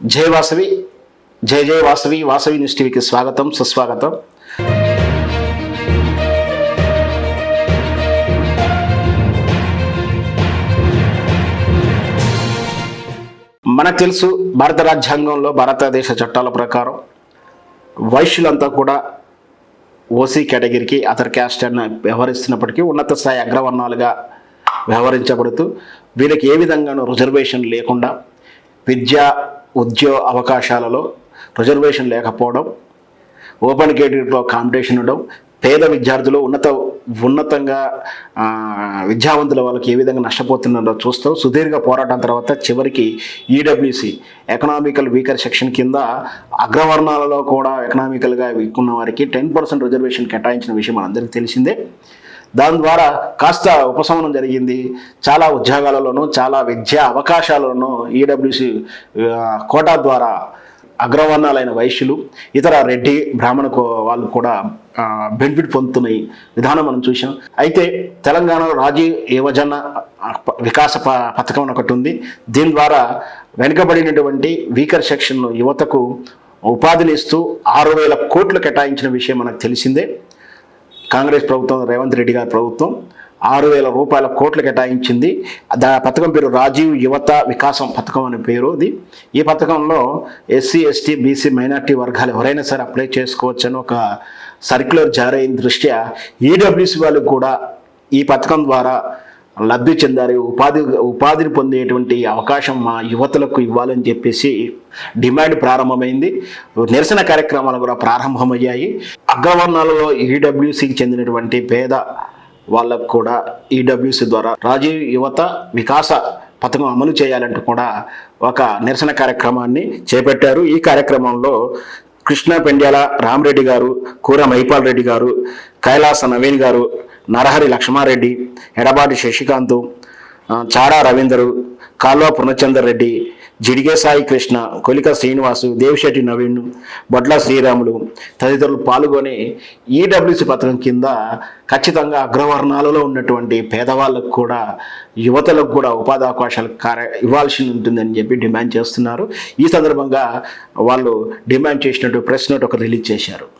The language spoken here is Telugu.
జై వాసవి జై జై వాసవి వాసవి న్యూస్ టీవీకి స్వాగతం సుస్వాగతం. మనకు తెలుసు భారత రాజ్యాంగంలో భారతదేశ చట్టాల ప్రకారం వైశ్యులంతా కూడా ఓసీ కేటగిరీకి అదర్ క్యాస్ట్ అని వ్యవహరిస్తున్నప్పటికీ ఉన్నత స్థాయి అగ్రవర్ణాలుగా వ్యవహరించబడుతూ వీళ్ళకి ఏ విధంగానూ రిజర్వేషన్ లేకుండా విద్య ఉద్యోగ అవకాశాలలో రిజర్వేషన్ లేకపోవడం ఓపెన్ కేటగిరీలో కాంపిటీషన్ ఉండడం పేద విద్యార్థులు ఉన్నత ఉన్నతంగా విద్యావంతుల వాళ్ళకి ఏ విధంగా నష్టపోతున్నారో చూస్తూ సుదీర్ఘ పోరాటం తర్వాత చివరికి ఈడబ్ల్యూసి ఎకనామికల్ వీకర్ సెక్షన్ కింద అగ్రవర్ణాలలో కూడా ఎకనామికల్గా వీక్ వారికి టెన్ పర్సెంట్ రిజర్వేషన్ కేటాయించిన విషయం మనందరికీ తెలిసిందే. దాని ద్వారా కాస్త ఉపశమనం జరిగింది. చాలా ఉద్యోగాలలోనూ చాలా విద్యా అవకాశాలలోనూ ఈడబ్ల్యూసి కోటా ద్వారా అగ్రవర్ణాలైన వైశ్యులు ఇతర రెడ్డి బ్రాహ్మణ వాళ్ళు కూడా బెనిఫిట్ పొందుతున్న విధానం మనం చూసాం అయితే తెలంగాణలో రాజీవ్ యువజన వికాస ప- పథకం ఒకటి ఉంది. దీని ద్వారా వెనుకబడినటువంటి వీకర్ సెక్షన్ యువతకు ఉపాధిని ఇస్తూ ఆరు వేల కోట్లు కేటాయించిన విషయం మనకు తెలిసిందే. కాంగ్రెస్ ప్రభుత్వం రేవంత్ రెడ్డి గారి ప్రభుత్వం ఆరు వేల రూపాయల కోట్లు కేటాయించింది. దా పథకం పేరు రాజీవ్ యువత వికాసం పథకం అనే పేరు ఇది ఈ పథకంలో ఎస్సీ ఎస్టీ బీసీ మైనార్టీ వర్గాలు ఎవరైనా సరే అప్లై చేసుకోవచ్చని ఒక సర్క్యులర్ జారీ అయిన దృష్ట్యా ఈడబ్ల్యూసీ వాళ్ళు కూడా ఈ పథకం ద్వారా లబ్ధి చెందారు ఉపాధి ఉపాధిని పొందేటువంటి అవకాశం మా యువతలకు ఇవ్వాలని చెప్పేసి డిమాండ్ ప్రారంభమైంది. నిరసన కార్యక్రమాలు కూడా ప్రారంభమయ్యాయి. అగ్రవర్ణాలలో ఈడబ్ల్యూసికి చెందినటువంటి పేద వాళ్ళకు కూడా ఈడబ్ల్యూసి ద్వారా రాజీవ్ యువత వికాస పథకం అమలు చేయాలంటూ కూడా ఒక నిరసన కార్యక్రమాన్ని చేపట్టారు. ఈ కార్యక్రమంలో కృష్ణ పెండ్యాల రామరెడ్డి గారు కూర మైపాల్ రెడ్డి గారు కైలాస నవీన్ గారు నరహరి లక్ష్మారెడ్డి ఎడబాటి శశికాంత్ చారా చాడా రవీందరు కాల్వ పూర్ణచందర్ రెడ్డి జిడిగే సాయి కృష్ణ కొలిక శ్రీనివాసు దేవిశెట్టి నవీన్ బొడ్ల శ్రీరాములు తదితరులు పాల్గొని ఈడబ్ల్యూసి పథకం కింద ఖచ్చితంగా అగ్రవర్ణాలలో ఉన్నటువంటి పేదవాళ్ళకు కూడా యువతలకు కూడా ఉపాధి అవకాశాలు కార్య ఇవ్వాల్సి ఉంటుందని చెప్పి డిమాండ్ చేస్తున్నారు. ఈ సందర్భంగా వాళ్ళు డిమాండ్ చేసినట్టు ప్రెస్ నోట్ ఒక రిలీజ్ చేశారు.